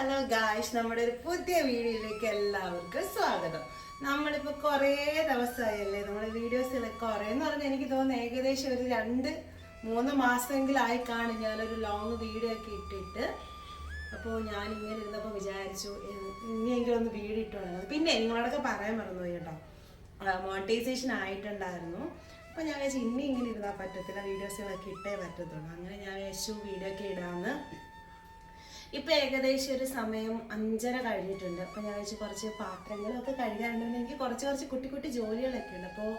Hello guys നമ്മുടെ ഒരു പുതിയ വീഡിയോയിലേക്ക് എല്ലാവർക്കും സ്വാഗതം. നമ്മളിപ്പോൾ കുറേ ദിവസമായല്ലേ നമ്മുടെ വീഡിയോസിൽ കുറേ എന്ന് പറഞ്ഞാൽ എനിക്ക് തോന്നുന്നു ഏകദേശം ഒരു രണ്ട് മൂന്ന് മാസമെങ്കിലും ആയി കാണും. ഞാനൊരു ലോങ് വീഡിയോ ഒക്കെ ഇട്ടിട്ട് അപ്പോൾ ഞാൻ ഇങ്ങനെ ഇരുന്നപ്പോൾ വിചാരിച്ചു ഇനിയെങ്കിലും ഒന്ന് വീഡിയോ ഇട്ടുണ്ടായിരുന്നു പിന്നെ നിങ്ങളോടൊക്കെ പറയാൻ മറന്നുപോയി കേട്ടോ. മോണിറ്റൈസേഷൻ ആയിട്ടുണ്ടായിരുന്നു. അപ്പോൾ ഞാൻ വിചാരിച്ചു ഇനി ഇങ്ങനെ ഇരുന്നാൽ പറ്റത്തില്ല വീഡിയോസുകളൊക്കെ ഇട്ടേ പറ്റത്തുള്ളൂ. അങ്ങനെ ഞാൻ വിചാരിച്ചു വീഡിയോ ഒക്കെ ഇടാമെന്ന് ഇപ്പൊ ഏകദേശം ഒരു സമയം അഞ്ചര കഴിഞ്ഞിട്ടുണ്ട്. അപ്പൊ ഞാൻ വെച്ച് കുറച്ച് പാത്രങ്ങളൊക്കെ കഴുകാനുണ്ട് പിന്നെ എനിക്ക് കുറച്ച് കുറച്ച് കുട്ടി കുട്ടി ജോലികളൊക്കെ ഉണ്ട്. അപ്പോൾ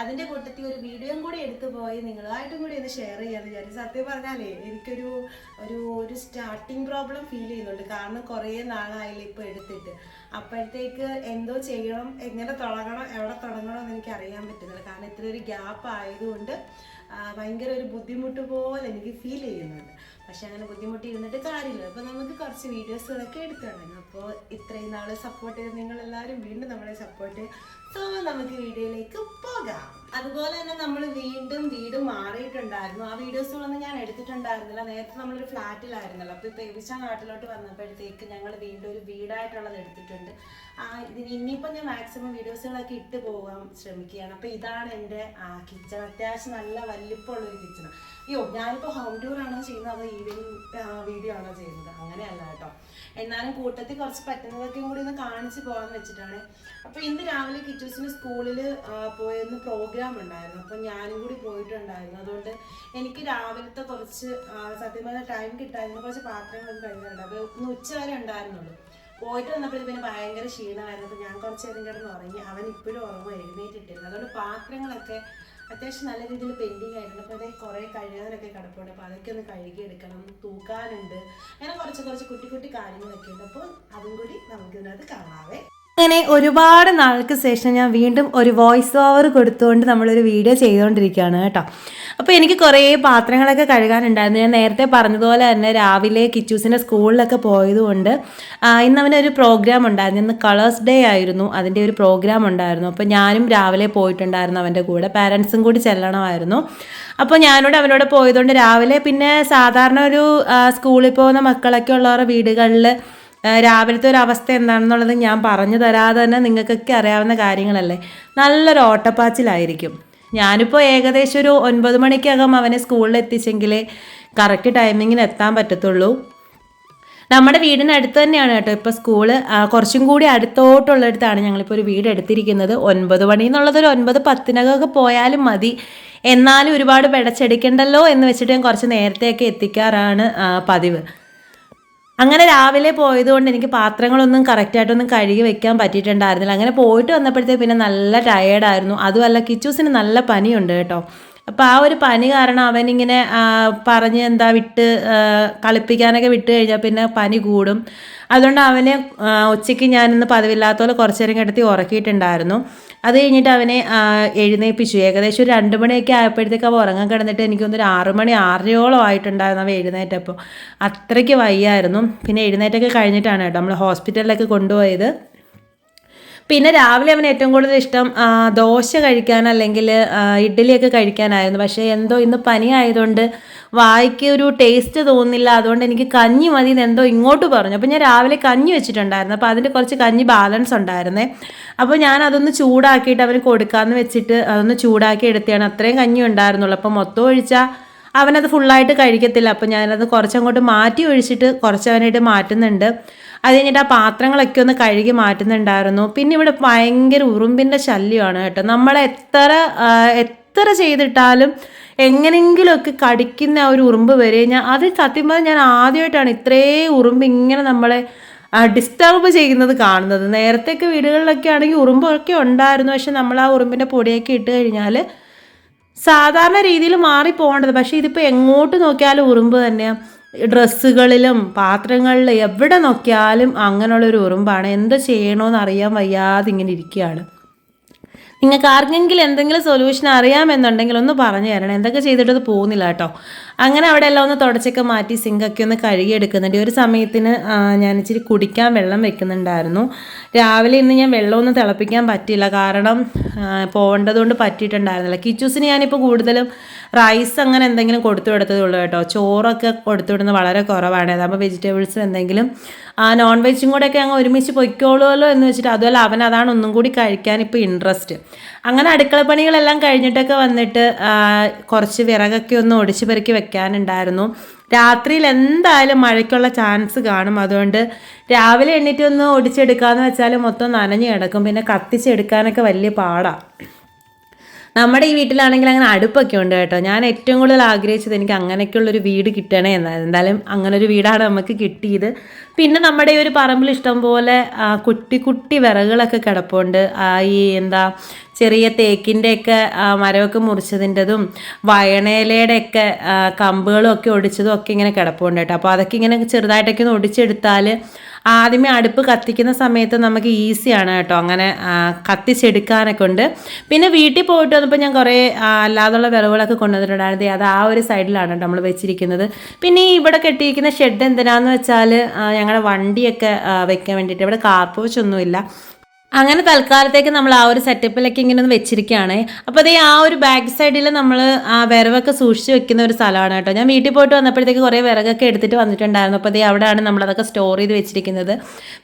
അതിന്റെ കൂട്ടത്തിൽ ഒരു വീഡിയോയും കൂടി എടുത്തു പോയി നിങ്ങളായിട്ടും കൂടി ഒന്ന് ഷെയർ ചെയ്യാന്ന് വിചാരിച്ചു. സത്യം പറഞ്ഞാലേ എനിക്കൊരു ഒരു ഒരു സ്റ്റാർട്ടിങ് പ്രോബ്ലം ഫീൽ ചെയ്യുന്നുണ്ട്. കാരണം കുറേ നാളായില്ല ഇപ്പൊ എടുത്തിട്ട്. അപ്പോഴത്തേക്ക് എന്തോ ചെയ്യണം എങ്ങനെ തുടങ്ങണം എവിടെ തുടങ്ങണം എന്ന് എനിക്ക് അറിയാൻ പറ്റുന്നില്ല. കാരണം ഇത്ര ഒരു ഗ്യാപ്പ് ആയതുകൊണ്ട് ഭയങ്കര ഒരു ബുദ്ധിമുട്ട് പോലെ എനിക്ക് ഫീൽ ചെയ്യുന്നുണ്ട്. പക്ഷെ അങ്ങനെ ബുദ്ധിമുട്ടി ഇരുന്നിട്ട് കാര്യമില്ല. അപ്പോൾ നമുക്ക് കുറച്ച് വീഡിയോസുകളൊക്കെ തുടങ്ങാം. അപ്പോൾ ഇത്രയും നാൾ സപ്പോർട്ട് ചെയ്ത് നിങ്ങൾ എല്ലാവരും വീണ്ടും നമ്മളെ സപ്പോർട്ട് സോ നമുക്ക് വീഡിയോയിലേക്ക് പോകാം. അതുപോലെ തന്നെ നമ്മൾ വീണ്ടും വീട് മാറിയിട്ടുണ്ടായിരുന്നു. ആ വീഡിയോസുകളൊന്നും ഞാൻ എടുത്തിട്ടുണ്ടായിരുന്നില്ല. നേരത്തെ നമ്മളൊരു ഫ്ലാറ്റിലായിരുന്നല്ലോ. അപ്പോൾ ഇപ്പോൾ എവിശ നാട്ടിലോട്ട് വന്നപ്പോഴത്തേക്ക് ഞങ്ങൾ വീണ്ടും ഒരു വീടായിട്ടുള്ളത് എടുത്തിട്ടുണ്ട്. ആ ഇതിന് ഇനിയിപ്പോൾ ഞാൻ മാക്സിമം വീഡിയോസുകളൊക്കെ ഇട്ട് പോകാൻ ശ്രമിക്കുകയാണ്. അപ്പോൾ ഇതാണ് എന്റെ കിച്ചൺ. അത്യാവശ്യം നല്ല വലിപ്പമുള്ളൊരു കിച്ചൺ. അയ്യോ ഞാനിപ്പോൾ ഹോം ടൂർ ആണോ ചെയ്യുന്നത്? അതോ ഈവനിങ് വീഡിയോ ആണോ ചെയ്യുന്നത്? അങ്ങനെയല്ല കേട്ടോ. എന്നാലും കൂട്ടത്തിൽ കുറച്ച് പറ്റുന്നതൊക്കെ കൂടി ഒന്ന് കാണിച്ച് പോകാമെന്ന് വെച്ചിട്ടാണ്. അപ്പോൾ ഇന്ന് രാവിലെ കിറ്റൂസിന് സ്കൂളിൽ പോയൊന്ന് പ്രോഗ്രാം ഉണ്ടായിരുന്നു അപ്പോൾ ഞാനും കൂടി പോയിട്ടുണ്ടായിരുന്നു. അതുകൊണ്ട് എനിക്ക് രാവിലത്തെ കുറച്ച് സത്യം പറഞ്ഞ ടൈം കിട്ടായിരുന്നു കുറച്ച് പാത്രങ്ങളൊക്കെ കഴിഞ്ഞിട്ടുണ്ട്. അപ്പോൾ ഇന്ന് ഉച്ച വരെ ഉണ്ടായിരുന്നുള്ളൂ. പോയിട്ട് വന്നപ്പോൾ പിന്നെ ഭയങ്കര ക്ഷീണമായിരുന്നു. അപ്പോൾ ഞാൻ കുറച്ച് നേരം കിടന്ന് ഉറങ്ങി. അവൻ ഇപ്പോഴും ഉറങ്ങും. എഴുന്നേറ്റിട്ടില്ല. അതുകൊണ്ട് പാത്രങ്ങളൊക്കെ അത്യാവശ്യം നല്ല രീതിയിൽ പെൻഡിങ് ആയിരുന്നു. അപ്പോൾ അതേ കുറേ കഴുകാനൊക്കെ കിടപ്പുണ്ട്. അപ്പോൾ അതൊക്കെ ഒന്ന് കഴുകിയെടുക്കണം തൂക്കാനുണ്ട്. അങ്ങനെ കുറച്ച് കുറച്ച് കുട്ടി കുട്ടി കാര്യങ്ങളൊക്കെ ഉണ്ട്. അപ്പോൾ അതും കൂടി നമുക്ക് ഇതിനകത്ത് കാണാവേ. അങ്ങനെ ഒരുപാട് നാൾക്ക് ശേഷം ഞാൻ വീണ്ടും ഒരു വോയിസ് ഓവർ കൊടുത്തുകൊണ്ട് നമ്മളൊരു വീഡിയോ ചെയ്തുകൊണ്ടിരിക്കുകയാണ് കേട്ടോ. അപ്പോൾ എനിക്ക് കുറേ പാത്രങ്ങളൊക്കെ കഴുകാനുണ്ടായിരുന്നു. ഞാൻ നേരത്തെ പറഞ്ഞതുപോലെ തന്നെ രാവിലെ കിച്ചൂസിന്റെ സ്കൂളിലൊക്കെ പോയതുകൊണ്ട് ഇന്ന് അവനൊരു പ്രോഗ്രാം ഉണ്ടായിരുന്നു. ഇന്ന് കളേഴ്സ് ഡേ ആയിരുന്നു. അതിന്റെ ഒരു പ്രോഗ്രാം ഉണ്ടായിരുന്നു. അപ്പോൾ ഞാനും രാവിലെ പോയിട്ടുണ്ടായിരുന്നു അവന്റെ കൂടെ. പാരൻസും കൂടി ചെല്ലണമായിരുന്നു. അപ്പോൾ ഞാനോട് അവനോട് പോയതുകൊണ്ട് രാവിലെ പിന്നെ സാധാരണ ഒരു സ്കൂളിൽ പോകുന്ന മക്കളൊക്കെ ഉള്ളവരുടെ വീടുകളിൽ രാവിലത്തെ ഒരു അവസ്ഥ എന്താണെന്നുള്ളത് ഞാൻ പറഞ്ഞു തരാതെ തന്നെ നിങ്ങൾക്കൊക്കെ അറിയാവുന്ന കാര്യങ്ങളല്ലേ. നല്ലൊരു ഓട്ടപ്പാച്ചിലായിരിക്കും. ഞാനിപ്പോൾ ഏകദേശം ഒരു ഒൻപത് മണിക്കകം അവനെ സ്കൂളിൽ എത്തിച്ചെങ്കിലേ കറക്റ്റ് ടൈമിങ്ങിന് എത്താൻ പറ്റത്തുള്ളൂ. നമ്മുടെ വീടിനടുത്ത് തന്നെയാണ് കേട്ടോ ഇപ്പോൾ സ്കൂൾ. കുറച്ചും കൂടി അടുത്തോട്ടുള്ളടുത്താണ് ഞങ്ങളിപ്പോൾ ഒരു വീട് എടുത്തിരിക്കുന്നത്. ഒൻപത് മണി എന്നുള്ളത് ഒരു ഒൻപത് പത്തിനകമൊക്കെ പോയാലും മതി. എന്നാലും ഒരുപാട് പിടച്ചെടുക്കണ്ടല്ലോ എന്ന് വെച്ചിട്ട് ഞാൻ കുറച്ച് നേരത്തെയൊക്കെ എത്തിക്കാറാണ് പതിവ്. അങ്ങനെ രാവിലെ പോയതുകൊണ്ട് എനിക്ക് പാത്രങ്ങളൊന്നും കറക്റ്റായിട്ടൊന്നും കഴുകി വെക്കാൻ പറ്റിയിട്ടുണ്ടായിരുന്നില്ല. അങ്ങനെ പോയിട്ട് വന്നപ്പോഴത്തേക്ക് പിന്നെ നല്ല ടയേർഡായിരുന്നു അതുമല്ല കിച്ചൂസിന് നല്ല പനിയുണ്ട് കേട്ടോ. അപ്പോൾ ആ ഒരു പനി കാരണം അവനിങ്ങനെ പറഞ്ഞ് എന്താ വിട്ട് കളിപ്പിക്കാനൊക്കെ വിട്ട് കഴിഞ്ഞാൽ പിന്നെ പനി കൂടും. അതുകൊണ്ട് അവനെ ഉച്ചയ്ക്ക് ഞാനിന്ന് പതിവില്ലാത്ത പോലെ കുറച്ച് നേരം കിടത്തി ഉറക്കിയിട്ടുണ്ടായിരുന്നു. അത് കഴിഞ്ഞിട്ട് അവനെ എഴുന്നേപ്പിച്ചു. ഏകദേശം ഒരു രണ്ട് മണിയൊക്കെ ആയപ്പോഴത്തേക്ക് അവ ഉറങ്ങാൻ കിടന്നിട്ട് എനിക്കൊന്നൊരു ആറ് മണി ആറരയോളം ആയിട്ടുണ്ടായിരുന്നു അവ എഴുന്നേറ്റപ്പോൾ. അത്രയ്ക്ക് വയ്യായിരുന്നു. പിന്നെ എഴുന്നേറ്റൊക്കെ കഴിഞ്ഞിട്ടാണ് കേട്ടോ നമ്മൾ ഹോസ്പിറ്റലിലൊക്കെ കൊണ്ടുപോയത്. പിന്നെ രാവിലെ അവന് ഏറ്റവും കൂടുതൽ ഇഷ്ടം ദോശ കഴിക്കാൻ അല്ലെങ്കിൽ ഇഡ്ഡലിയൊക്കെ കഴിക്കാനായിരുന്നു. പക്ഷേ എന്തോ ഇന്ന് പനി ആയതുകൊണ്ട് വായിക്ക് ഒരു ടേസ്റ്റ് തോന്നില്ല. അതുകൊണ്ട് എനിക്ക് കഞ്ഞി മതി എന്തോ ഇങ്ങോട്ട് പറഞ്ഞു. അപ്പോൾ ഞാൻ രാവിലെ കഞ്ഞി വെച്ചിട്ടുണ്ടായിരുന്നു. അപ്പോൾ അതിന്റെ കുറച്ച് കഞ്ഞി ബാലൻസ് ഉണ്ടായിരുന്നേ. അപ്പോൾ ഞാൻ അതൊന്ന് ചൂടാക്കിയിട്ട് അവന് കൊടുക്കാമെന്ന് വെച്ചിട്ട് അതൊന്ന് ചൂടാക്കി എടുത്തതാണ്. അത്രയും കഞ്ഞി ഉണ്ടായിരുന്നുള്ളൂ. അപ്പോൾ മൊത്തം ഒഴിച്ചാൽ അവനത് ഫുള്ളായിട്ട് കഴിക്കത്തില്ല. അപ്പോൾ ഞാനത് കുറച്ചങ്ങോട്ട് മാറ്റി ഒഴിച്ചിട്ട് കുറച്ച് അവനായിട്ട് മാറ്റുന്നുണ്ട്. അത് കഴിഞ്ഞിട്ട് ആ പാത്രങ്ങളൊക്കെ ഒന്ന് കഴുകി മാറ്റുന്നുണ്ടായിരുന്നു. പിന്നെ ഇവിടെ ഭയങ്കര ഉറുമ്പിന്റെ ശല്യമാണ് കേട്ടോ. നമ്മൾ എത്ര എത്ര ചെയ്തിട്ടാലും എങ്ങനെങ്കിലുമൊക്കെ കടിക്കുന്ന ആ ഒരു ഉറുമ്പ് വരെ ഞാൻ അത് സത്യം പറഞ്ഞാൽ ഞാൻ ആദ്യമായിട്ടാണ് ഇത്രേ ഉറുമ്പ് ഇങ്ങനെ നമ്മളെ ഡിസ്റ്റർബ് ചെയ്യുന്നത് കാണുന്നത്. നേരത്തെയൊക്കെ വീടുകളിലൊക്കെ ആണെങ്കിൽ ഉറുമ്പൊക്കെ ഉണ്ടായിരുന്നു. പക്ഷെ നമ്മൾ ആ ഉറുമ്പിന്റെ പൊടിയൊക്കെ ഇട്ട് കഴിഞ്ഞാൽ സാധാരണ രീതിയിൽ മാറി പോകേണ്ടത് പക്ഷേ ഇതിപ്പോൾ എങ്ങോട്ട് നോക്കിയാലും ഉറുമ്പ് തന്നെയാണ് ഡ്രസ്സുകളിലും പാത്രങ്ങളിലും എവിടെ നോക്കിയാലും അങ്ങനെയുള്ളൊരു ഉറുമ്പാണ്. എന്ത് ചെയ്യണമെന്ന് അറിയാൻ വയ്യാതെ ഇങ്ങനെ ഇരിക്കുകയാണ്. നിങ്ങൾക്ക് ആർക്കെങ്കിലും എന്തെങ്കിലും സൊല്യൂഷൻ അറിയാമെന്നുണ്ടെങ്കിൽ ഒന്ന് പറഞ്ഞു തരണം എന്തൊക്കെ ചെയ്തിട്ട് അത് പോകുന്നില്ല കേട്ടോ. അങ്ങനെ അവിടെ എല്ലാം ഒന്ന് തുടച്ചൊക്കെ മാറ്റി സിങ്കൊക്കെ ഒന്ന് കഴുകിയെടുക്കുന്നുണ്ട്. ഒരു സമയത്തിന് ഞാൻ ഇച്ചിരി കുടിക്കാൻ വെള്ളം വെക്കുന്നുണ്ടായിരുന്നു. രാവിലെ ഇന്ന് ഞാൻ വെള്ളമൊന്നും തിളപ്പിക്കാൻ പറ്റില്ല കാരണം പോകേണ്ടതുകൊണ്ട് പറ്റിയിട്ടുണ്ടായിരുന്നില്ല. കിച്ചൂസിന് ഞാനിപ്പോൾ കൂടുതലും റൈസ് അങ്ങനെ എന്തെങ്കിലും കൊടുത്തു വിടത്തതേ ഉള്ളൂ കേട്ടോ. ചോറൊക്കെ കൊടുത്തു വിടുന്നത് വളരെ കുറവാണ്. അതാകുമ്പോൾ വെജിറ്റബിൾസ് എന്തെങ്കിലും ആ നോൺ വെജും കൂടെ ഒക്കെ അങ്ങ് ഒരുമിച്ച് പൊയ്ക്കോളുമല്ലോ എന്ന് വെച്ചിട്ട് അതുപോലെ അവൻ അതാണ് ഒന്നും കൂടി കഴിക്കാൻ ഇപ്പോൾ ഇൻട്രസ്റ്റ് അങ്ങനെ അടുക്കള പണികളെല്ലാം കഴിഞ്ഞിട്ടൊക്കെ വന്നിട്ട് കുറച്ച് വിറകൊക്കെ ഒന്ന് ഒടിച്ച് പെറുക്കി വെക്കാനുണ്ടായിരുന്നു രാത്രിയിൽ എന്തായാലും മഴയ്ക്കുള്ള ചാൻസ് കാണും. അതുകൊണ്ട് രാവിലെ എണ്ണീറ്റ് ഒന്ന് ഒടിച്ചെടുക്കാന്ന് വെച്ചാൽ മൊത്തം നനഞ്ഞു കിടക്കും. പിന്നെ കത്തിച്ചെടുക്കാനൊക്കെ വലിയ പാടാണ് നമ്മുടെ ഈ വീട്ടിലാണെങ്കിൽ അങ്ങനെ അടുപ്പൊക്കെ ഉണ്ട് കേട്ടോ. ഞാൻ ഏറ്റവും കൂടുതൽ ആഗ്രഹിച്ചത് എനിക്ക് അങ്ങനെയൊക്കെയുള്ളൊരു വീട് കിട്ടണേ എന്നായിരുന്നു. എന്തായാലും അങ്ങനെ ഒരു വീടാണ് നമുക്ക് കിട്ടിയത്. പിന്നെ നമ്മുടെ ഈ ഒരു പറമ്പിൽ ഇഷ്ടം പോലെ കുട്ടി കുട്ടി വിറകുകളൊക്കെ കിടപ്പുണ്ട്. ഈ എന്താ ചെറിയ തേക്കിന്റെയൊക്കെ മരമൊക്കെ മുറിച്ചതിന്റെതും വയണയിലയുടെയൊക്കെ കമ്പുകളും ഒക്കെ ഒടിച്ചതും ഒക്കെ ഇങ്ങനെ കിടപ്പുണ്ട് കേട്ടോ. അപ്പോൾ അതൊക്കെ ഇങ്ങനെ ചെറുതായിട്ടൊക്കെ ഒന്ന് ഒടിച്ചെടുത്താൽ ആദ്യമേ അടുപ്പ് കത്തിക്കുന്ന സമയത്ത് നമുക്ക് ഈസിയാണ് കേട്ടോ. അങ്ങനെ കത്തിച്ചെടുക്കാനൊക്കെ ഉണ്ട്. പിന്നെ വീട്ടിൽ പോയിട്ട് വന്നപ്പോൾ ഞാൻ കുറേ അല്ലാതുള്ള വിറവുകളൊക്കെ കൊണ്ടുവന്നിട്ടുണ്ടായിരുന്നു. അത് ആ ഒരു സൈഡിലാണ് കേട്ടോ നമ്മൾ വെച്ചിരിക്കുന്നത്. പിന്നെ ഇവിടെ കെട്ടിയിരിക്കുന്ന ഷെഡ് എന്തിനാന്ന് വെച്ചാൽ ഞങ്ങളുടെ വണ്ടിയൊക്കെ വെക്കാൻ വേണ്ടിയിട്ട്. ഇവിടെ കാർപ്പോച്ചൊന്നുമില്ല അങ്ങനെ തൽക്കാലത്തേക്ക് നമ്മൾ ആ ഒരു സെറ്റപ്പിലൊക്കെ ഇങ്ങനെ ഒന്ന് വെച്ചിരിക്കുകയാണ്. അപ്പോൾ അതേ ആ ഒരു ബാക്ക് സൈഡിൽ നമ്മൾ ആ വിറകൊക്കെ സൂക്ഷിച്ച് വെക്കുന്ന ഒരു സ്ഥലമാണ് കേട്ടോ. ഞാൻ വീട്ടിൽ പോയിട്ട് വന്നപ്പോഴത്തേക്ക് കുറേ വിറകൊക്കെ എടുത്തിട്ട് വന്നിട്ടുണ്ടായിരുന്നു. അപ്പോൾ അതേ അവിടെയാണ് നമ്മളതൊക്കെ സ്റ്റോർ ചെയ്ത് വെച്ചിരിക്കുന്നത്.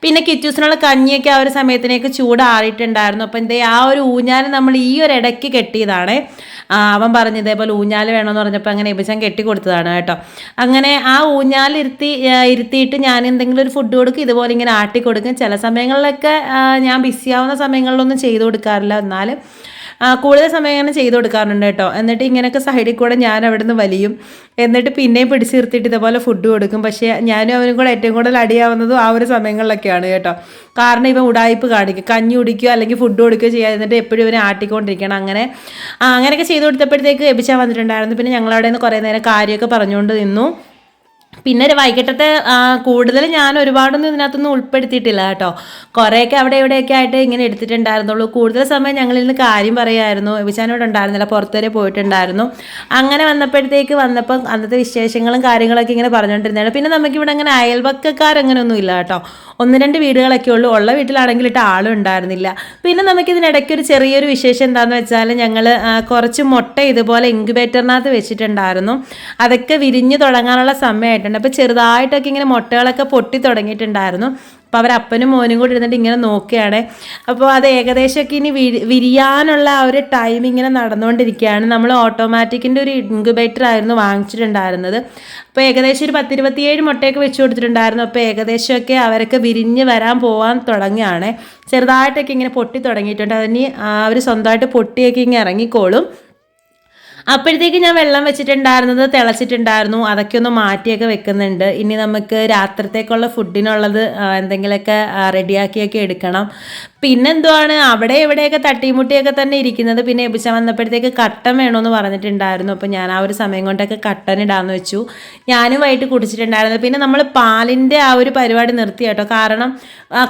പിന്നെ കിച്ചൂസിനുള്ള കഞ്ഞിയൊക്കെ ആ ഒരു സമയത്തിനേക്ക് ചൂടാറിയിട്ടുണ്ടായിരുന്നു. അപ്പോൾ എന്തേ ആ ഒരു ഊഞ്ഞാൽ നമ്മൾ ഈ ഒരു ഇടയ്ക്ക് കെട്ടിയതാണ്. അവൻ പറഞ്ഞു ഇതേപോലെ ഊഞ്ഞാൽ വേണമെന്ന് പറഞ്ഞപ്പോൾ അങ്ങനെ ഇപ്പം കെട്ടി കൊടുത്തതാണ് കേട്ടോ. അങ്ങനെ ആ ഊഞ്ഞാൽ ഇരുത്തി ഇരുത്തിയിട്ട് ഞാൻ എന്തെങ്കിലും ഒരു ഫുഡ് കൊടുക്കും ഇതുപോലെ ഇങ്ങനെ ആട്ടി കൊടുക്കും ചില സമയങ്ങളിലൊക്കെ ഞാൻ ബിസി ആവുന്ന സമയങ്ങളിലൊന്നും ചെയ്തു കൊടുക്കാറില്ല. എന്നാൽ കൂടുതൽ സമയം ഇങ്ങനെ ചെയ്തു കൊടുക്കാറുണ്ട് കേട്ടോ. എന്നിട്ട് ഇങ്ങനെയൊക്കെ സൈഡിൽ കൂടെ ഞാൻ അവിടെ നിന്ന് വലിയും. എന്നിട്ട് പിന്നെയും പിടിച്ച് നിർത്തിയിട്ട് ഇതുപോലെ ഫുഡ് കൊടുക്കും. പക്ഷേ ഞാനും അവനും കൂടെ ഏറ്റവും കൂടുതൽ അടിയാവുന്നതും ആ ഒരു സമയങ്ങളിലൊക്കെയാണ് കേട്ടോ. കാരണം ഇവൻ ഉടായ്പ് കാണിക്കും. കഞ്ഞി കുടിക്കുകയോ അല്ലെങ്കിൽ ഫുഡ് കൊടുക്കുകയോ ചെയ്യുക എന്നിട്ട് എപ്പോഴും ഇവനെ ആട്ടിക്കൊണ്ടിരിക്കണം. അങ്ങനെ അങ്ങനെയൊക്കെ ചെയ്തു കൊടുത്തപ്പോഴത്തേക്ക് എബിച്ച വന്നിട്ടുണ്ടായിരുന്നു. പിന്നെ ഞങ്ങളവിടെ നിന്ന് കുറേ നേരം കാര്യമൊക്കെ പറഞ്ഞുകൊണ്ട് നിന്നു. പിന്നെ ഒരു വൈകിട്ടത്തെ കൂടുതൽ ഞാൻ ഒരുപാടൊന്നും ഇതിനകത്തൊന്നും ഉൾപ്പെടുത്തിയിട്ടില്ല കേട്ടോ. കുറേയൊക്കെ അവിടെ ഇവിടെയൊക്കെ ആയിട്ട് ഇങ്ങനെ എടുത്തിട്ടുണ്ടായിരുന്നുള്ളൂ. കൂടുതൽ സമയം ഞങ്ങളിൽ നിന്ന് കാര്യം പറയുമായിരുന്നു വിശാനോട് ഉണ്ടായിരുന്നില്ല പുറത്തുവരെ പോയിട്ടുണ്ടായിരുന്നു. അങ്ങനെ വന്നപ്പോഴത്തേക്ക് വന്നപ്പം അന്നത്തെ വിശേഷങ്ങളും കാര്യങ്ങളൊക്കെ ഇങ്ങനെ പറഞ്ഞുകൊണ്ടിരുന്നതാണ് പിന്നെ നമുക്കിവിടെ അങ്ങനെ ഒന്നും ഇല്ല കേട്ടോ. ഒന്ന് രണ്ട് വീടുകളൊക്കെ ഉള്ളൂ. ഉള്ള വീട്ടിലാണെങ്കിൽ ഇട്ട് ആളും ഉണ്ടായിരുന്നില്ല. പിന്നെ നമുക്കിതിനിടയ്ക്ക് ഒരു ചെറിയൊരു വിശേഷം എന്താണെന്ന് വെച്ചാൽ ഞങ്ങൾ കുറച്ച് മുട്ട ഇതുപോലെ ഇൻക്യുബേറ്ററിനകത്ത് വെച്ചിട്ടുണ്ടായിരുന്നു. അതൊക്കെ വിരിഞ്ഞു തുടങ്ങാനുള്ള സമയമായിട്ടുണ്ട് അപ്പോൾ ചെറുതായിട്ടൊക്കെ ഇങ്ങനെ മുട്ടകളൊക്കെ പൊട്ടി തുടങ്ങിയിട്ടുണ്ടായിരുന്നു. അപ്പോൾ അവർ അപ്പനും മോനും കൂടി ഇരുന്നിട്ട് ഇങ്ങനെ നോക്കുകയാണ്. അപ്പോൾ അത് ഏകദേശമൊക്കെ ഇനി വിരി വിരിയാനുള്ള ആ ഒരു ടൈം ഇങ്ങനെ നടന്നുകൊണ്ടിരിക്കുകയാണ്. നമ്മൾ ഓട്ടോമാറ്റിക്കിന്റെ ഒരു ഇൻക്യുബേറ്റർ ആയിരുന്നു വാങ്ങിച്ചിട്ടുണ്ടായിരുന്നത്. അപ്പോൾ ഏകദേശം ഒരു പത്തിരുപത്തിയേഴ് മുട്ടയൊക്കെ വെച്ച് കൊടുത്തിട്ടുണ്ടായിരുന്നു. അപ്പോൾ ഏകദേശമൊക്കെ അവരൊക്കെ വിരിഞ്ഞ് വരാൻ പോകാൻ തുടങ്ങുകയാണ്. ചെറുതായിട്ടൊക്കെ ഇങ്ങനെ പൊട്ടി തുടങ്ങിയിട്ടുണ്ട്. അതിന് അവർ സ്വന്തമായിട്ട് പൊട്ടിയൊക്കെ ഇങ്ങനെ ഇറങ്ങിക്കോളും. അപ്പോഴത്തേക്ക് ഞാൻ വെള്ളം വെച്ചിട്ടുണ്ടായിരുന്നത് തിളച്ചിട്ടുണ്ടായിരുന്നു. അതൊക്കെ ഒന്ന് മാറ്റിയൊക്കെ വെക്കുന്നുണ്ട്. ഇനി നമുക്ക് രാത്രിത്തേക്കുള്ള ഫുഡിനുള്ളത് എന്തെങ്കിലുമൊക്കെ റെഡിയാക്കിയൊക്കെ എടുക്കണം. പിന്നെന്തുവാണ്? അവിടെ എവിടെയൊക്കെ തട്ടിമുട്ടിയൊക്കെ തന്നെ ഇരിക്കുന്നത്. പിന്നെ എബിച്ച വന്നപ്പോഴത്തേക്ക് കട്ടൻ വേണമെന്ന് പറഞ്ഞിട്ടുണ്ടായിരുന്നു. അപ്പോൾ ഞാൻ ആ ഒരു സമയം കൊണ്ടൊക്കെ കട്ടൻ ഇടാന്ന് വെച്ചു. ഞാനും വൈകിട്ട് കുടിച്ചിട്ടുണ്ടായിരുന്നു. പിന്നെ നമ്മൾ പാലിന്റെ ആ ഒരു പരിപാടി നിർത്തി കേട്ടോ. കാരണം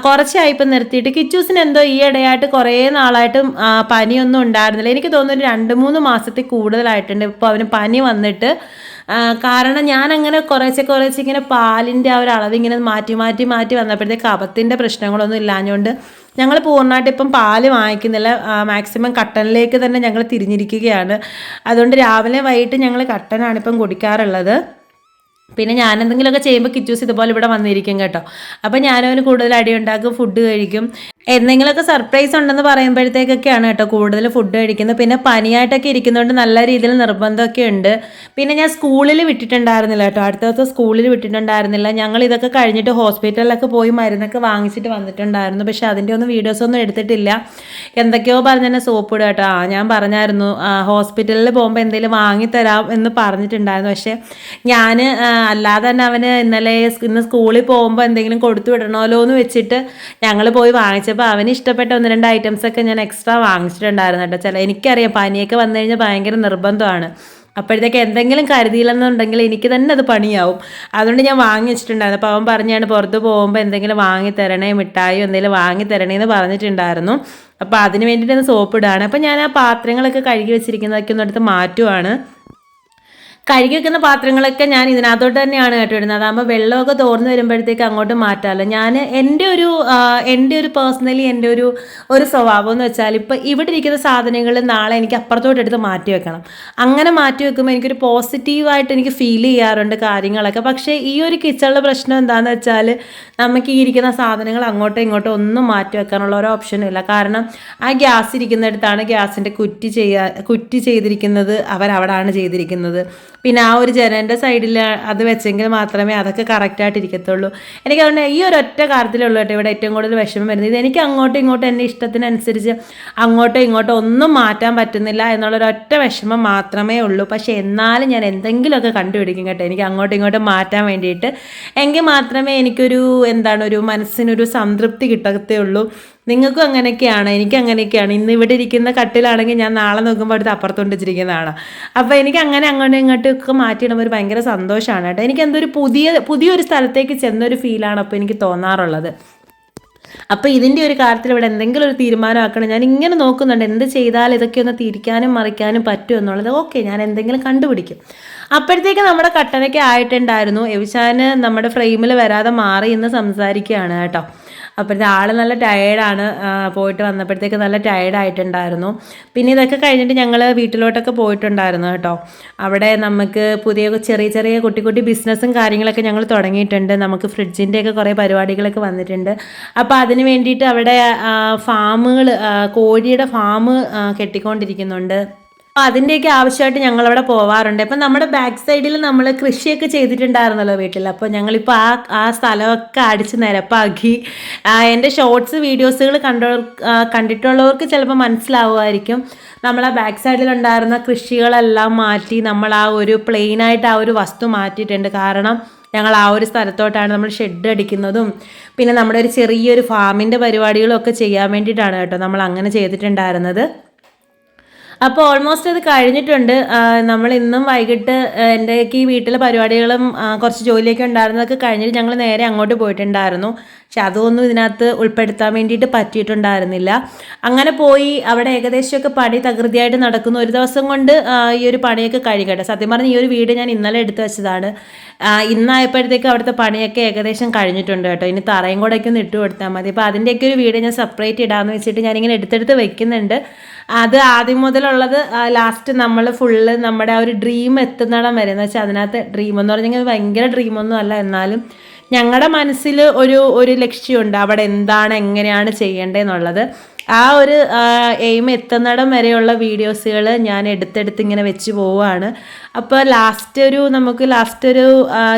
കുറച്ചായി ഇപ്പം നിർത്തിയിട്ട് കിച്ചൂസിന് എന്തോ ഈ ഇടയായിട്ട് കുറേ നാളായിട്ടും പനിയൊന്നും ഉണ്ടായിരുന്നില്ല. എനിക്ക് തോന്നുന്നു രണ്ട് മൂന്ന് മാസത്തിൽ കൂടുതലായിട്ടുണ്ട്. ഇപ്പോൾ അവന് പനി വന്നിട്ട് കാരണം ഞാൻ അങ്ങനെ കുറേശ്ശെ കുറേശ്ശെ ഇങ്ങനെ പാലിന്റെ ആ ഒരു അളവ് ഇങ്ങനെ മാറ്റി മാറ്റി മാറ്റി വന്നപ്പോഴത്തേക്ക് കഫത്തിന്റെ പ്രശ്നങ്ങളൊന്നും ഇല്ലാഞ്ഞുകൊണ്ട് ഞങ്ങൾ പൂർണമായിട്ട് ഇപ്പം പാൽ വാങ്ങിക്കുന്നില്ല. മാക്സിമം കട്ടനിലേക്ക് തന്നെ ഞങ്ങൾ തിരിഞ്ഞിരിക്കുകയാണ്. അതുകൊണ്ട് രാവിലെ വൈകിട്ട് ഞങ്ങൾ കട്ടനാണ് ഇപ്പം കുടിക്കാറുള്ളത്. പിന്നെ ഞാൻ എന്തെങ്കിലുമൊക്കെ ചെയ്യുമ്പോൾ കിച്ചൂസ് ഇതുപോലെ ഇവിടെ വന്നിരിക്കും കേട്ടോ. അപ്പം ഞാനവന് കൂടുതൽ അടി ഉണ്ടാക്കും ഫുഡ് കഴിക്കും. എന്തെങ്കിലുമൊക്കെ സർപ്രൈസ് ഉണ്ടെന്ന് പറയുമ്പോഴത്തേക്കൊക്കെയാണ് കേട്ടോ കൂടുതൽ ഫുഡ് കഴിക്കുന്നത്. പിന്നെ പനിയായിട്ടൊക്കെ ഇരിക്കുന്നതുകൊണ്ട് നല്ല രീതിയിൽ നിർബന്ധമൊക്കെ ഉണ്ട്. പിന്നെ ഞാൻ സ്കൂളിൽ വിട്ടിട്ടുണ്ടായിരുന്നില്ല കേട്ടോ. അടുത്ത ദിവസം സ്കൂളിൽ വിട്ടിട്ടുണ്ടായിരുന്നില്ല. ഞങ്ങൾ ഇതൊക്കെ കഴിഞ്ഞിട്ട് ഹോസ്പിറ്റലിലൊക്കെ പോയി മരുന്നൊക്കെ വാങ്ങിച്ചിട്ട് വന്നിട്ടുണ്ടായിരുന്നു. പക്ഷേ അതിന്റെ ഒന്നും വീഡിയോസ് ഒന്നും എടുത്തിട്ടില്ല. എന്തൊക്കെയോ പറഞ്ഞ് തന്നെ സോപ്പ് ഇടുക കേട്ടോ. ആ ഞാൻ പറഞ്ഞായിരുന്നു ഹോസ്പിറ്റലിൽ പോകുമ്പോൾ എന്തെങ്കിലും വാങ്ങിത്തരാം എന്ന് പറഞ്ഞിട്ടുണ്ടായിരുന്നു. പക്ഷേ ഞാൻ അല്ലാതെ തന്നെ അവന് ഇന്നലെ ഇന്ന് സ്കൂളിൽ പോകുമ്പോൾ എന്തെങ്കിലും കൊടുത്തു വിടണമല്ലോ എന്ന് വെച്ചിട്ട് ഞങ്ങൾ പോയി വാങ്ങിച്ചപ്പോൾ അവന് ഇഷ്ടപ്പെട്ട ഒന്ന് രണ്ട് ഐറ്റംസ് ഒക്കെ ഞാൻ എക്സ്ട്രാ വാങ്ങിച്ചിട്ടുണ്ടായിരുന്നു കേട്ടോ. ചില എനിക്കറിയാം പനിയൊക്കെ വന്നു കഴിഞ്ഞാൽ ഭയങ്കര നിർബന്ധമാണ്. അപ്പോഴത്തേക്ക് എന്തെങ്കിലും കരുതിയില്ലെന്നുണ്ടെങ്കിൽ എനിക്ക് തന്നെ അത് പണിയാവും. അതുകൊണ്ട് ഞാൻ വാങ്ങി വെച്ചിട്ടുണ്ടായിരുന്നു. അപ്പോൾ അവൻ പറഞ്ഞാണ് പുറത്ത് പോകുമ്പോൾ എന്തെങ്കിലും വാങ്ങി തരണേ മിഠായി എന്തെങ്കിലും വാങ്ങി തരണേ എന്ന് പറഞ്ഞിട്ടുണ്ടായിരുന്നു. അപ്പോൾ അതിന് വേണ്ടിയിട്ട് സോപ്പ് ഇടുകയാണ്. അപ്പോൾ ഞാൻ ആ പാത്രങ്ങളൊക്കെ കഴുകി വെച്ചിരിക്കുന്നതൊക്കെ ഒന്നെടുത്ത് മാറ്റുവാണ്. കഴുകി വെക്കുന്ന പാത്രങ്ങളൊക്കെ ഞാൻ ഇതിനകത്തോട്ട് തന്നെയാണ് കേട്ടോ ഇടുന്നത്. അതാകുമ്പോൾ വെള്ളമൊക്കെ തോർന്നു വരുമ്പോഴത്തേക്ക് അങ്ങോട്ട് മാറ്റാമല്ലോ ഞാൻ എന്റെ ഒരു എന്റെ ഒരു പേഴ്സണലി എന്റെ ഒരു ഒരു സ്വഭാവം എന്ന് വെച്ചാൽ ഇപ്പോൾ ഇവിടെ ഇരിക്കുന്ന സാധനങ്ങൾ നാളെ എനിക്ക് അപ്പുറത്തോട്ട് എടുത്ത് മാറ്റി വെക്കണം. അങ്ങനെ മാറ്റി വെക്കുമ്പോൾ എനിക്കൊരു പോസിറ്റീവായിട്ട് എനിക്ക് ഫീൽ ചെയ്യാറുണ്ട് കാര്യങ്ങളൊക്കെ. പക്ഷേ ഈ ഒരു കിച്ചണിലെ പ്രശ്നം എന്താണെന്ന് വെച്ചാൽ നമുക്ക് ഈ ഇരിക്കുന്ന സാധനങ്ങൾ അങ്ങോട്ടോ ഇങ്ങോട്ടോ ഒന്നും മാറ്റി വെക്കാനുള്ള ഒരു ഓപ്ഷനും ഇല്ല. കാരണം ആ ഗ്യാസ് ഇരിക്കുന്നിടത്താണ് ഗ്യാസിന്റെ കുറ്റി ചെയ്യാ കുറ്റി ചെയ്തിരിക്കുന്നത്. അവരവിടാണ് ചെയ്തിരിക്കുന്നത്. പിന്നെ ആ ഒരു ജനലിന്റെ സൈഡിൽ അത് വെച്ചെങ്കിൽ മാത്രമേ അതൊക്കെ കറക്റ്റായിട്ട് ഇരിക്കത്തുള്ളൂ. എനിക്ക് അതുകൊണ്ട് ഈ ഒരു ഒറ്റ കാര്യത്തിലുള്ളൂ കേട്ടോ ഇവിടെ ഏറ്റവും കൂടുതൽ വിഷമം വരുന്നത്. ഇത് എനിക്ക് അങ്ങോട്ടും ഇങ്ങോട്ടും എന്റെ ഇഷ്ടത്തിനനുസരിച്ച് അങ്ങോട്ടോ ഇങ്ങോട്ടോ ഒന്നും മാറ്റാൻ പറ്റുന്നില്ല എന്നുള്ളൊരു ഒറ്റ വിഷമം മാത്രമേ ഉള്ളൂ. പക്ഷേ എന്നാലും ഞാൻ എന്തെങ്കിലുമൊക്കെ കണ്ടുപിടിക്കും കേട്ടോ. എനിക്ക് അങ്ങോട്ടും ഇങ്ങോട്ടും മാറ്റാൻ വേണ്ടിയിട്ട്. എങ്കിൽ മാത്രമേ എനിക്കൊരു എന്താണ് ഒരു മനസ്സിനൊരു സംതൃപ്തി കിട്ടത്തേ നിങ്ങൾക്കും അങ്ങനെയൊക്കെയാണ് എനിക്ക് അങ്ങനെയൊക്കെയാണ്. ഇന്ന് ഇവിടെ ഇരിക്കുന്ന കട്ടിലാണെങ്കിൽ ഞാൻ നാളെ നോക്കുമ്പോൾ അടുത്ത് അപ്പുറത്തോണ്ട് വെച്ചിരിക്കുന്നതാണ് അപ്പോൾ എനിക്ക് അങ്ങനെ അങ്ങോട്ടും ഇങ്ങോട്ടും ഒക്കെ മാറ്റിയിടുമ്പോൾ ഒരു ഭയങ്കര സന്തോഷമാണ് കേട്ടോ. എനിക്ക് എന്തൊരു പുതിയ പുതിയൊരു സ്ഥലത്തേക്ക് ചെന്നൊരു ഫീലാണ് അപ്പോൾ എനിക്ക് തോന്നാറുള്ളത്. അപ്പോൾ ഇതിന്റെ ഒരു കാര്യത്തിൽ ഇവിടെ എന്തെങ്കിലും ഒരു തീരുമാനമാക്കണം. ഞാൻ ഇങ്ങനെ നോക്കുന്നുണ്ട് എന്ത് ചെയ്താൽ ഇതൊക്കെ ഒന്ന് തിരിക്കാനും മറിക്കാനും പറ്റും എന്നുള്ളത്. ഓക്കെ ഞാൻ എന്തെങ്കിലും കണ്ടുപിടിക്കും. അപ്പോഴത്തേക്ക് നമ്മുടെ കട്ടനൊക്കെ ആയിട്ടുണ്ടായിരുന്നു. എവിശാന് നമ്മുടെ ഫ്രെയിമിൽ വരാതെ മാറി ഇന്ന് സംസാരിക്കുകയാണ് കേട്ടോ. അപ്പോഴത്തെ ആൾ നല്ല ടയേർഡാണ് പോയിട്ട് വന്നപ്പോഴത്തേക്ക് നല്ല ടയേർഡായിട്ടുണ്ടായിരുന്നു പിന്നെ ഇതൊക്കെ കഴിഞ്ഞിട്ട് ഞങ്ങൾ വീട്ടിലോട്ടൊക്കെ പോയിട്ടുണ്ടായിരുന്നു കേട്ടോ. അവിടെ നമുക്ക് പുതിയ ചെറിയ ചെറിയ കുട്ടി കുട്ടി ബിസിനസ്സും കാര്യങ്ങളൊക്കെ ഞങ്ങൾ തുടങ്ങിയിട്ടുണ്ട്. നമുക്ക് ഫ്രിഡ്ജിന്റെയൊക്കെ കുറേ പരിപാടികളൊക്കെ വന്നിട്ടുണ്ട്. അപ്പോൾ അതിന് വേണ്ടിയിട്ട് അവിടെ ഫാമുകൾ കോഴിയുടെ ഫാം കെട്ടിക്കൊണ്ടിരിക്കുന്നുണ്ട്. അപ്പോൾ അതിന്റെയൊക്കെ ആവശ്യമായിട്ട് ഞങ്ങളവിടെ പോവാറുണ്ട്. അപ്പം നമ്മുടെ ബാക്ക് സൈഡിൽ നമ്മൾ കൃഷിയൊക്കെ ചെയ്തിട്ടുണ്ടായിരുന്നല്ലോ വീട്ടിൽ അപ്പോൾ ഞങ്ങളിപ്പോൾ ആ ആ സ്ഥലമൊക്കെ അടിച്ച് നിരപ്പാക്കി. എന്റെ ഷോർട്സ് വീഡിയോസുകൾ കണ്ടോ കണ്ടിട്ടുള്ളവർക്ക് ചിലപ്പോൾ മനസ്സിലാവുമായിരിക്കും. നമ്മൾ ആ ബാക്ക് സൈഡിലുണ്ടായിരുന്ന കൃഷികളെല്ലാം മാറ്റി നമ്മൾ ആ ഒരു പ്ലെയിൻ ആയിട്ട് ആ ഒരു വസ്തു മാറ്റിയിട്ടുണ്ട്. കാരണം ഞങ്ങൾ ആ ഒരു സ്ഥലത്തോട്ടാണ് നമ്മൾ ഷെഡ് അടിക്കുന്നതും. പിന്നെ നമ്മുടെ ഒരു ചെറിയൊരു ഫാമിന്റെ പരിപാടികളൊക്കെ ചെയ്യാൻ വേണ്ടിയിട്ടാണ് കേട്ടോ നമ്മൾ അങ്ങനെ ചെയ്തിട്ടുണ്ടായിരുന്നത്. അപ്പോൾ ഓൾമോസ്റ്റ് അത് കഴിഞ്ഞിട്ടുണ്ട്. നമ്മൾ ഇന്നും വൈകിട്ട് ഈ വീട്ടിലെ പരിപാടികളും കുറച്ച് ജോലിയൊക്കെ ഉണ്ടായിരുന്നതൊക്കെ കഴിഞ്ഞിട്ട് ഞങ്ങൾ നേരെ അങ്ങോട്ട് പോയിട്ടുണ്ടായിരുന്നു. പക്ഷെ അതൊന്നും ഇതിനകത്ത് ഉൾപ്പെടുത്താൻ വേണ്ടിയിട്ട് പറ്റിയിട്ടുണ്ടായിരുന്നില്ല. അങ്ങനെ പോയി അവിടെ ഏകദേശമൊക്കെ പണി തകൃതിയായിട്ട് നടക്കുന്നു. ഒരു ദിവസം കൊണ്ട് ഈ ഒരു പണിയൊക്കെ കഴിയട്ടെ സത്യം പറഞ്ഞാൽ ഈ ഒരു വീട് ഞാൻ ഇന്നലെ എടുത്തു വെച്ചതാണ്. ഇന്നായപ്പോഴത്തേക്ക് അവിടുത്തെ പണിയൊക്കെ ഏകദേശം കഴിഞ്ഞിട്ടുണ്ട് കേട്ടോ. ഇനി തറയും കൂടെയൊക്കെ ഒന്ന് ഇട്ട് കൊടുത്താൽ മതി. അപ്പോൾ അതിന്റെയൊക്കെ ഒരു വീട് ഞാൻ സെപ്പറേറ്റ് ഇടാമെന്ന് വെച്ചിട്ട് ഞാനിങ്ങനെ എടുത്തെടുത്ത് വെക്കുന്നുണ്ട്. അത് ആദ്യം മുതലുള്ളത് ലാസ്റ്റ് നമ്മൾ ഫുള്ള് നമ്മുടെ ആ ഒരു ഡ്രീം എത്തുന്നിടം വരെ. എന്ന് വെച്ചാൽ അതിനകത്ത് ഡ്രീം എന്ന് പറഞ്ഞാൽ ഭയങ്കര ഡ്രീമൊന്നും അല്ല. എന്നാലും ഞങ്ങളുടെ മനസ്സിൽ ഒരു ഒരു ലക്ഷ്യമുണ്ട് അവിടെ എന്താണ് എങ്ങനെയാണ് ചെയ്യേണ്ടതെന്നുള്ളത് ആ ഒരു എയിം എത്തുന്നിടം വരെയുള്ള വീഡിയോസുകൾ ഞാൻ എടുത്തെടുത്ത് ഇങ്ങനെ വെച്ച് പോവുകയാണ് അപ്പോൾ ലാസ്റ്റ് ഒരു നമുക്ക് ലാസ്റ്റ് ഒരു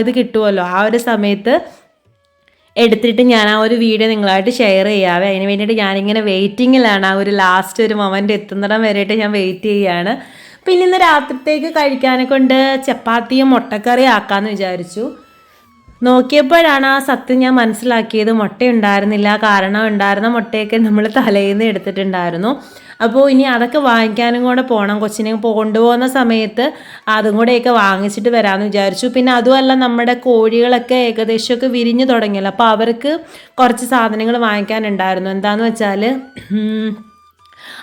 ഇത് കിട്ടുമല്ലോ ആ ഒരു സമയത്ത് എടുത്തിട്ട് ഞാൻ ആ ഒരു വീഡിയോ നിങ്ങളായിട്ട് ഷെയർ ചെയ്യാവേ. അതിന് വേണ്ടിയിട്ട് ഞാനിങ്ങനെ വെയിറ്റിങ്ങിലാണ് ആ ഒരു ലാസ്റ്റ് ഒരു മൊമെന്റ് എത്തുന്നിടം വരെയായിട്ട് ഞാൻ വെയിറ്റ് ചെയ്യുകയാണ് പിന്നെ ഇന്ന് രാത്രിത്തേക്ക് കഴിക്കാനെ കൊണ്ട് ചപ്പാത്തിയും മുട്ടക്കറി ആക്കാമെന്ന് വിചാരിച്ചു. നോക്കിയപ്പോഴാണ് ആ സത്യം ഞാൻ മനസ്സിലാക്കിയത്. മുട്ട ഉണ്ടായിരുന്നില്ല. കാരണം ഉണ്ടായിരുന്ന മുട്ടയൊക്കെ നമ്മൾ തലേന്ന് എടുത്തിട്ടുണ്ടായിരുന്നു. അപ്പോൾ ഇനി അതൊക്കെ വാങ്ങിക്കാനും കൂടെ പോകണം കൊച്ചിനെ കൊണ്ടുപോകുന്ന സമയത്ത് അതും കൂടെയൊക്കെ വാങ്ങിച്ചിട്ട് വരാമെന്ന് വിചാരിച്ചു. പിന്നെ അതുമല്ല നമ്മുടെ കോഴികളൊക്കെ ഏകദേശമൊക്കെ വിരിഞ്ഞു തുടങ്ങിയല്ലോ. അപ്പോൾ അവർക്ക് കുറച്ച് സാധനങ്ങൾ വാങ്ങിക്കാനുണ്ടായിരുന്നു. എന്താണെന്ന് വെച്ചാൽ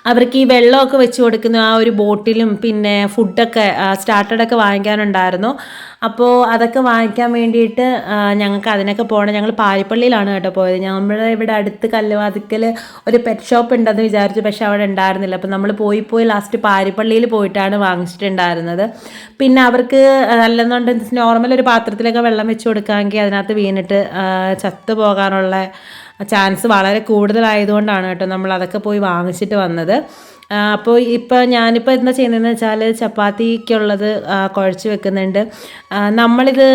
അവർക്ക് ഈ വെള്ളമൊക്കെ വെച്ച് കൊടുക്കുന്ന ആ ഒരു ബോട്ടിലും പിന്നെ ഫുഡൊക്കെ സ്റ്റാർട്ടഡൊക്കെ വാങ്ങിക്കാനുണ്ടായിരുന്നു. അപ്പോൾ അതൊക്കെ വാങ്ങിക്കാൻ വേണ്ടിയിട്ട് ഞങ്ങൾക്ക് അതിനൊക്കെ പോകണം. ഞങ്ങൾ പാരിപ്പള്ളിയിലാണ് കേട്ടോ പോയത്. നമ്മുടെ ഇവിടെ അടുത്ത് കല്ലുവാതിക്കൽ ഒരു പെറ്റ് ഷോപ്പ് ഉണ്ടെന്ന് വിചാരിച്ചു പക്ഷേ അവിടെ ഉണ്ടായിരുന്നില്ല. അപ്പോൾ നമ്മൾ പോയി പോയി ലാസ്റ്റ് പാരിപ്പള്ളിയിൽ പോയിട്ടാണ് വാങ്ങിച്ചിട്ടുണ്ടായിരുന്നത്. പിന്നെ അവർക്ക് അല്ലെന്നുണ്ട് നോർമൽ ഒരു പാത്രത്തിലൊക്കെ വെള്ളം വെച്ച് കൊടുക്കാമെങ്കിൽ അതിനകത്ത് വീണിട്ട് ചത്തു പോകാനുള്ള ചാൻസ് വളരെ കൂടുതലായതുകൊണ്ടാണ് കേട്ടോ നമ്മൾ അതൊക്കെ പോയി വാങ്ങിച്ചിട്ട് വന്നത്. അപ്പോൾ ഇപ്പോൾ ഞാനിപ്പോൾ എന്താ ചെയ്യുന്നതെന്ന് വെച്ചാൽ ചപ്പാത്തിക്കുള്ളത് കുഴച്ച് വെക്കുന്നുണ്ട്. നമ്മളിത്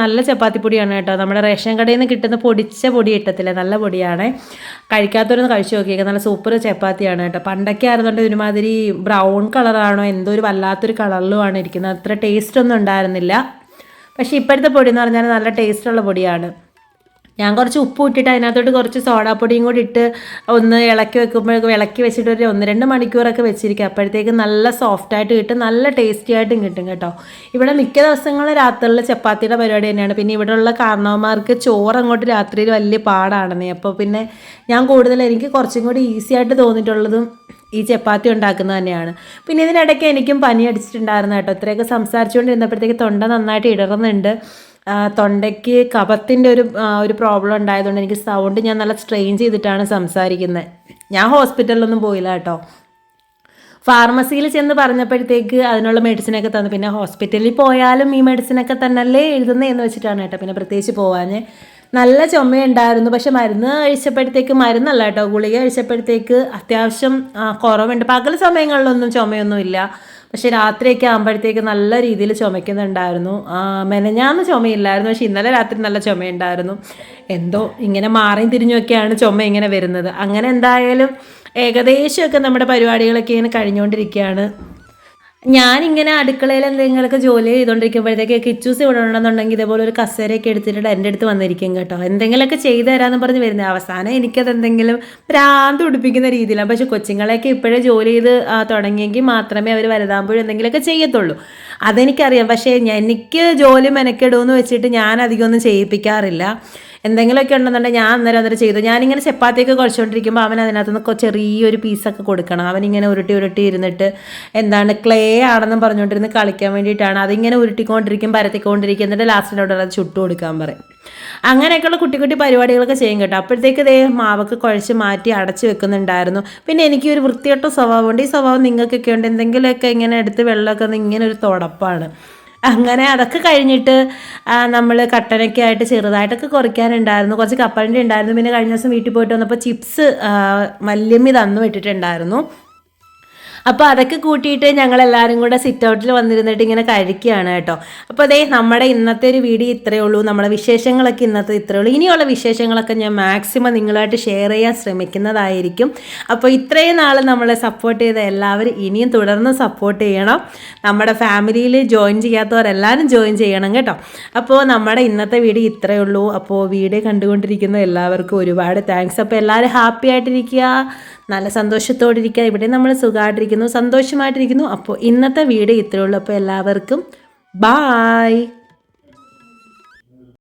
നല്ല ചപ്പാത്തിപ്പൊടിയാണ് കേട്ടോ. നമ്മുടെ റേഷൻ കടയിൽ നിന്ന് കിട്ടുന്ന പൊടിച്ച പൊടി കിട്ടത്തില്ല നല്ല പൊടിയാണ്. കഴിക്കാത്തവരൊന്ന് കഴിച്ചു നോക്കിയേക്കുക നല്ല സൂപ്പർ ചപ്പാത്തിയാണ് കേട്ടോ. പണ്ടൊക്കെ ആയിരുന്നുണ്ട് ഒരുമാതിരി ബ്രൗൺ കളറാണോ എന്തോ ഒരു വല്ലാത്തൊരു കളറിലുമാണ് ഇരിക്കുന്നത്. അത്ര ടേസ്റ്റ് ഒന്നും ഉണ്ടായിരുന്നില്ല. പക്ഷേ ഇപ്പോഴത്തെ പൊടി എന്ന് പറഞ്ഞാൽ നല്ല ടേസ്റ്റുള്ള പൊടിയാണ്. ഞാൻ കുറച്ച് ഉപ്പ് ഇട്ടിട്ട് അതിനകത്തോട്ട് കുറച്ച് സോഡാപ്പൊടിയും കൂടി ഇട്ട് ഒന്ന് ഇളക്കി വെക്കുമ്പോഴേക്കും ഇളക്കി വെച്ചിട്ട് ഒരു ഒന്ന് രണ്ട് മണിക്കൂറൊക്കെ വെച്ചിരിക്കുക അപ്പോഴത്തേക്ക് നല്ല സോഫ്റ്റായിട്ട് കിട്ടും നല്ല ടേസ്റ്റി ആയിട്ടും കിട്ടും കേട്ടോ. ഇവിടെ മിക്ക ദിവസങ്ങളും രാത്രിയിൽ ചപ്പാത്തിയുടെ പരിപാടി തന്നെയാണ്. പിന്നെ ഇവിടെയുള്ള കാരണവന്മാർക്ക് ചോറ് അങ്ങോട്ട് രാത്രിയിൽ വലിയ പാടാണെന്നേ. അപ്പോൾ പിന്നെ ഞാൻ കൂടുതൽ എനിക്ക് കുറച്ചും കൂടി ഈസി ആയിട്ട് തോന്നിയിട്ടുള്ളതും ഈ ചപ്പാത്തി ഉണ്ടാക്കുന്നത് തന്നെയാണ്. പിന്നെ ഇതിനിടയ്ക്ക് എനിക്കും പനി അടിച്ചിട്ടുണ്ടായിരുന്നു കേട്ടോ. ഇത്രയൊക്കെ സംസാരിച്ചുകൊണ്ടിരുന്നപ്പോഴത്തേക്ക് തൊണ്ട നന്നായിട്ട് ഇടറുന്നുണ്ട്. തൊണ്ടയ്ക്ക് കഫത്തിന്റെ ഒരു ഒരു പ്രോബ്ലം ഉണ്ടായതുകൊണ്ട് എനിക്ക് സൗണ്ട് ഞാൻ നല്ല സ്ട്രെയിൻ ചെയ്തിട്ടാണ് സംസാരിക്കുന്നത് ഞാൻ ഹോസ്പിറ്റലിലൊന്നും പോയില്ല കേട്ടോ. ഫാർമസിയിൽ ചെന്ന് പറഞ്ഞപ്പോഴത്തേക്ക് അതിനുള്ള മെഡിസിനൊക്കെ തന്നു. പിന്നെ ഹോസ്പിറ്റലിൽ പോയാലും ഈ മെഡിസിനൊക്കെ തന്നെയല്ലേ എഴുതുന്നത് എന്ന് വെച്ചിട്ടാണ് കേട്ടോ. പിന്നെ പ്രത്യേകിച്ച് പോവാൻ നല്ല ചുമയുണ്ടായിരുന്നു. പക്ഷെ മരുന്ന് കഴിച്ചപ്പോഴത്തേക്ക് മരുന്നല്ല കേട്ടോ ഗുളിക കഴിച്ചപ്പോഴത്തേക്ക് അത്യാവശ്യം കുറവുണ്ട്. പകൽ സമയങ്ങളിലൊന്നും ചുമയൊന്നുമില്ല. പക്ഷെ രാത്രിയൊക്കെ ആകുമ്പോഴത്തേക്ക് നല്ല രീതിയിൽ ചുമയ്ക്കുന്നുണ്ടായിരുന്നു. മെനഞ്ഞാന്ന് ചുമയില്ലായിരുന്നു. പക്ഷെ ഇന്നലെ രാത്രി നല്ല ചുമയുണ്ടായിരുന്നു. എന്തോ ഇങ്ങനെ മാറിയും തിരിഞ്ഞൊക്കെയാണ് ചുമ ഇങ്ങനെ വരുന്നത്. അങ്ങനെ എന്തായാലും ഏകദേശമൊക്കെ നമ്മുടെ പരിപാടികളൊക്കെ ഇങ്ങനെ കഴിഞ്ഞുകൊണ്ടിരിക്കുകയാണ്. ഞാനിങ്ങനെ അടുക്കളയിൽ എന്തെങ്കിലുമൊക്കെ ജോലി ചെയ്തുകൊണ്ടിരിക്കുമ്പോഴത്തേക്ക് കിച്ചൂസ് ഇവിടെ ഉണ്ടെന്നുണ്ടെങ്കിൽ ഇതേപോലെ ഒരു കസേരയൊക്കെ എടുത്തിട്ട് എന്റെ അടുത്ത് വന്നിരിക്കും കേട്ടോ. എന്തെങ്കിലുമൊക്കെ ചെയ്തു തരാമെന്ന് പറഞ്ഞ് വരുന്നത് അവസാനം എനിക്കത് എന്തെങ്കിലും ഭ്രാന്ത് ഉടുപ്പിക്കുന്ന രീതിയിലാണ്. പക്ഷെ കൊച്ചുങ്ങളെയൊക്കെ ഇപ്പോഴേ ജോലി ചെയ്ത് തുടങ്ങിയെങ്കിൽ മാത്രമേ അവർ വലുതാകുമ്പോഴും എന്തെങ്കിലുമൊക്കെ ചെയ്യത്തുള്ളൂ. അതെനിക്കറിയാം. പക്ഷേ എനിക്ക് ജോലി മെനക്കെടുമെന്ന് വെച്ചിട്ട് ഞാൻ അധികം ഒന്നും ചെയ്യിപ്പിക്കാറില്ല. എന്തെങ്കിലുമൊക്കെ ഉണ്ടെന്നുണ്ടെങ്കിൽ ഞാൻ അന്നേരം അന്നേരം ചെയ്തു. ഞാനിങ്ങനെ ചപ്പാത്തിയൊക്കെ കുഴച്ചുകൊണ്ടിരിക്കുമ്പോൾ അവൻ അതിനകത്ത് നിന്ന് ചെറിയൊരു പീസൊക്കെ കൊടുക്കണം. അവനിങ്ങനെ ഉരുട്ടി ഉരുട്ടി ഇരുന്നിട്ട് എന്താണ് ക്ലേ ആണെന്നും പറഞ്ഞുകൊണ്ടിരുന്ന് കളിക്കാൻ വേണ്ടിയിട്ടാണ്. അതിങ്ങനെ ഉരുട്ടിക്കൊണ്ടിരിക്കും പരത്തിക്കൊണ്ടിരിക്കും. എന്നിട്ട് ലാസ്റ്റിനോട് അത് ചുട്ടു കൊടുക്കാൻ പറയും. അങ്ങനെയൊക്കെയുള്ള കുട്ടി കുട്ടി പരിപാടികളൊക്കെ ചെയ്യും കേട്ടോ. അപ്പോഴത്തേക്ക് ദേ മാവൊക്കെ കുഴച്ച് മാറ്റി അടച്ചു വെക്കുന്നുണ്ടായിരുന്നു. പിന്നെ എനിക്ക് ഒരു വൃത്തികെട്ട സ്വഭാവമുണ്ട്. ഈ സ്വഭാവം നിങ്ങൾക്കൊക്കെ ഉണ്ട് എന്തെങ്കിലുമൊക്കെ ഇങ്ങനെ എടുത്ത് വെള്ളമൊക്കെ ഇങ്ങനെ ഒരു തുടപ്പാണ്. അങ്ങനെ അതൊക്കെ കഴിഞ്ഞിട്ട് നമ്മൾ കട്ടനൊക്കെ ആയിട്ട് ചെറുതായിട്ടൊക്കെ കുറയ്ക്കാനുണ്ടായിരുന്നു. കുറച്ച് കപ്പലിന്റെ ഉണ്ടായിരുന്നു. പിന്നെ കഴിഞ്ഞ ദിവസം വീട്ടിൽ പോയിട്ട് വന്നപ്പോൾ ചിപ്സ് വല്യമ്മി തന്നു വിട്ടിട്ടുണ്ടായിരുന്നു. അപ്പോൾ അതൊക്കെ കൂട്ടിയിട്ട് ഞങ്ങൾ എല്ലാവരും കൂടെ സിറ്റ് ഔട്ടിൽ വന്നിരുന്നിട്ട് ഇങ്ങനെ കഴിക്കുകയാണ് കേട്ടോ. അപ്പോൾ അതേ നമ്മുടെ ഇന്നത്തെ ഒരു വീഡിയോ ഇത്രയേ ഉള്ളൂ. നമ്മുടെ വിശേഷങ്ങളൊക്കെ ഇന്നത്തെ ഇത്രയേ ഉള്ളൂ. ഇനിയുള്ള വിശേഷങ്ങളൊക്കെ ഞാൻ മാക്സിമം നിങ്ങളായിട്ട് ഷെയർ ചെയ്യാൻ ശ്രമിക്കുന്നതായിരിക്കും. അപ്പോൾ ഇത്രയും നാൾ നമ്മളെ സപ്പോർട്ട് ചെയ്ത എല്ലാവരും ഇനിയും തുടർന്ന് സപ്പോർട്ട് ചെയ്യണം. നമ്മുടെ ഫാമിലിയിൽ ജോയിൻ ചെയ്യാത്തവരെല്ലാവരും ജോയിൻ ചെയ്യണം കേട്ടോ. അപ്പോൾ നമ്മുടെ ഇന്നത്തെ വീഡിയോ ഇത്രയേ ഉള്ളൂ. അപ്പോൾ വീഡിയോ കണ്ടുകൊണ്ടിരിക്കുന്ന എല്ലാവർക്കും ഒരുപാട് താങ്ക്സ് അപ്പോൾ എല്ലാവരും ഹാപ്പി ആയിട്ടിരിക്കുക. നല്ല സന്തോഷത്തോടെ ഇരിക്കുക ഇവിടെ നമ്മൾ സുഖമായിട്ടിരിക്കുന്നു സന്തോഷമായിട്ടിരിക്കുന്നു. അപ്പോൾ ഇന്നത്തെ വീഡിയോ ഇത്രയുള്ളൂ അപ്പോൾ എല്ലാവർക്കും ബായ്